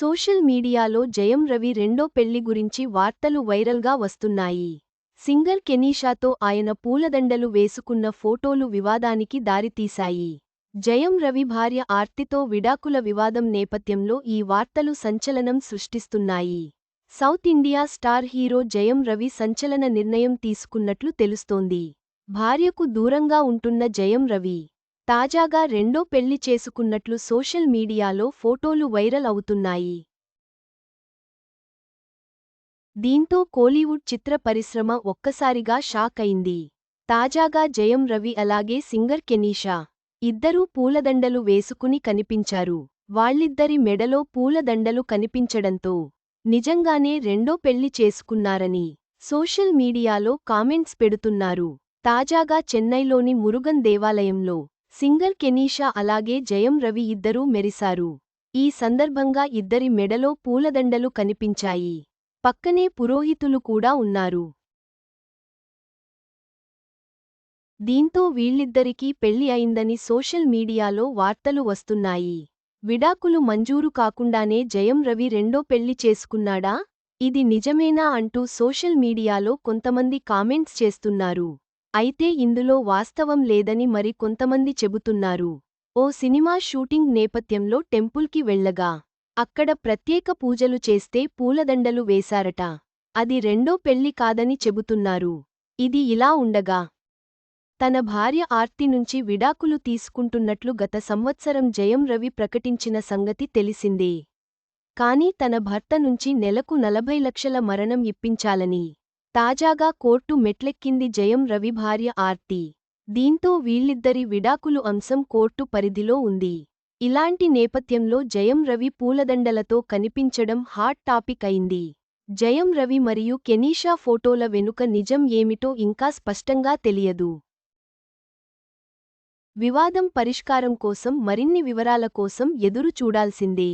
Social మీడియాలో జయం రవి రెండో పెళ్ళి గురించి వార్తలు వైరల్గా వస్తున్నాయి. సింగర్ కెనీషాతో ఆయన పూలదండలు వేసుకున్న ఫోటోలు వివాదానికి దారితీశాయి. జయం రవి భార్య ఆర్తితో విడాకుల వివాదం నేపథ్యంలో ఈ వార్తలు సంచలనం సృష్టిస్తున్నాయి. South India star hero Jayam Ravi సంచలన నిర్ణయం తీసుకున్నట్లు తెలుస్తోంది. భార్యకు దూరంగా ఉంటున్న జయం రవి తాజాగా రెండో పెళ్ళి చేసుకున్నట్లు సోషల్ మీడియాలో ఫోటోలు వైరల్ అవుతున్నాయి. దీంతో కోలీవుడ్ చిత్ర పరిశ్రమ ఒక్కసారిగా షాక్ అయింది. తాజాగా జయం రవి అలాగే సింగర్ కెనీషా ఇద్దరూ పూలదండలు వేసుకుని కనిపించారు. వాళ్ళిద్దరి మెడలో పూలదండలు కనిపించడంతో నిజంగానే రెండో పెళ్ళి చేసుకున్నారని సోషల్ మీడియాలో కామెంట్స్ పెడుతున్నారు. తాజాగా చెన్నైలోని మురుగన్ దేవాలయంలో సింగర్ కెనీషా అలాగే జయం రవి ఇద్దరూ మెరిశారు. ఈ సందర్భంగా ఇద్దరి మెడలో పూలదండలు కనిపించాయి. పక్కనే పురోహితులు కూడా ఉన్నారు. దీంతో వీళ్ళిద్దరికీ పెళ్ళి అయిందని సోషల్ మీడియాలో వార్తలు వస్తున్నాయి. విడాకులు మంజూరు కాకుండానే జయం రవి రెండో పెళ్ళి చేసుకున్నాడా? ఇది నిజమేనా అంటూ సోషల్ మీడియాలో కొంతమంది కామెంట్స్ చేస్తున్నారు. అయితే ఇందులో వాస్తవం లేదని మరి కొంతమంది చెబుతున్నారు. ఓ సినిమా షూటింగ్ నేపథ్యంలో టెంపుల్కి వెళ్ళగా అక్కడ ప్రత్యేక పూజలు చేస్తే పూలదండలు వేశారట. అది రెండో పెళ్ళి కాదని చెబుతున్నారు. ఇది ఇలా ఉండగా తన భార్య ఆర్తి నుంచి విడాకులు తీసుకుంటున్నట్లు గత సంవత్సరం జయం రవి ప్రకటించిన సంగతి తెలిసిందే. కాని తన భర్త నుంచి నెలకు నలభై లక్షల మరణం ఇప్పించాలని తాజాగా కోర్టు మెట్లెక్కింది జయం రవి భార్య ఆర్తి. దీంతో వీళ్ళిద్దరి విడాకులు అంశం కోర్టు పరిధిలో ఉంది. ఇలాంటి నేపథ్యంలో జయం రవి పూలదండలతో కనిపించడం హాట్ టాపిక్ అయింది. జయం రవి మరియు కెనీషా ఫోటోల వెనుక నిజం ఏమిటో ఇంకా స్పష్టంగా తెలియదు. వివాదం పరిష్కారం కోసం మరిన్ని వివరాల కోసం ఎదురు చూడాల్సిందే